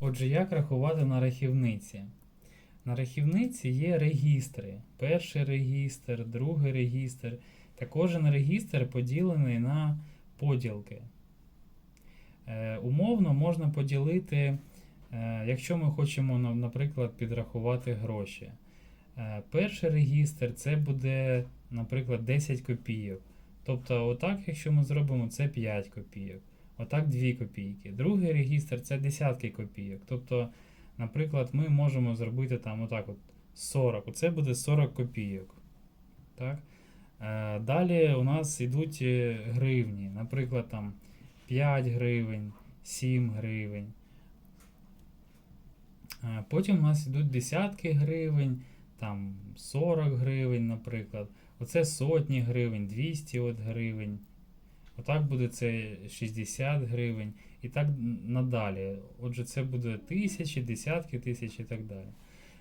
Отже, як рахувати на рахівниці? На рахівниці є регістри. Перший регістр, другий регістр. Та кожен регістр поділений на поділки. Е, умовно можна поділити, е, якщо ми хочемо, наприклад, підрахувати гроші. Е, перший регістр це буде, наприклад, 10 копійок. Тобто, отак, якщо ми зробимо, це 5 копійок. Отак 2 копійки. Другий регістр це десятки копійок. Тобто, наприклад, ми можемо зробити там отак от 40. Оце буде 40 копійок. Так? Е, Далі у нас йдуть е, гривні. Наприклад, там 5 гривень, 7 гривень. Е, Потім у нас йдуть десятки гривень, там 40 гривень, наприклад. Оце сотні гривень, 200 от гривень. Отак буде це 60 гривень і так надалі. Отже, це буде тисячі, десятки тисяч і так далі.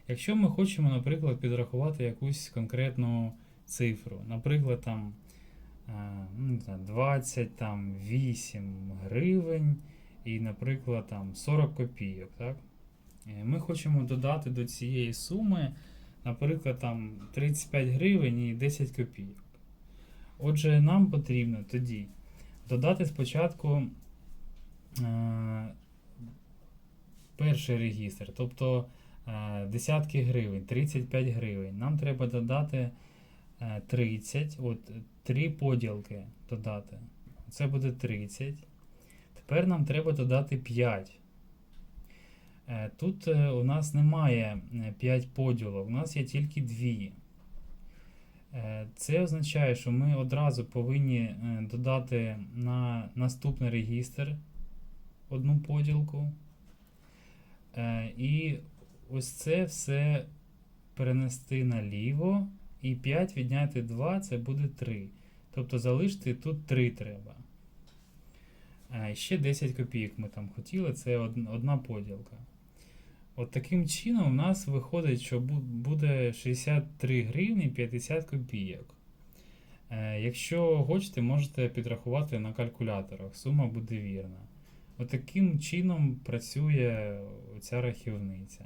Якщо ми хочемо, наприклад, підрахувати якусь конкретну цифру, наприклад, там е, ну, 20, там 8 гривень і, наприклад, там 40 копійок, так? Е, Ми хочемо додати до цієї суми, наприклад, там 35 гривень і 10 копійок. Отже, нам потрібно тоді додати спочатку е, перший регістр, тобто е, десятки гривень, 35 гривень. Нам треба додати е, 30, от три поділки додати. Це буде 30. Тепер нам треба додати 5. Е, Тут е, у нас немає 5 поділок, у нас є тільки 2. Е, Це означає, що ми одразу повинні е, додати на наступний регістр одну поділку. Е, І ось це все перенести наліво. І 5 відняти 2 це буде 3. Тобто залишити тут 3 треба. Ще 10 копійок ми там хотіли, це одна поділка. От таким чином у нас виходить, що буде 63 гривні 50 копійок. Е, Якщо хочете, можете підрахувати на калькуляторах, сума буде вірна. От чином працює ця рахівниця.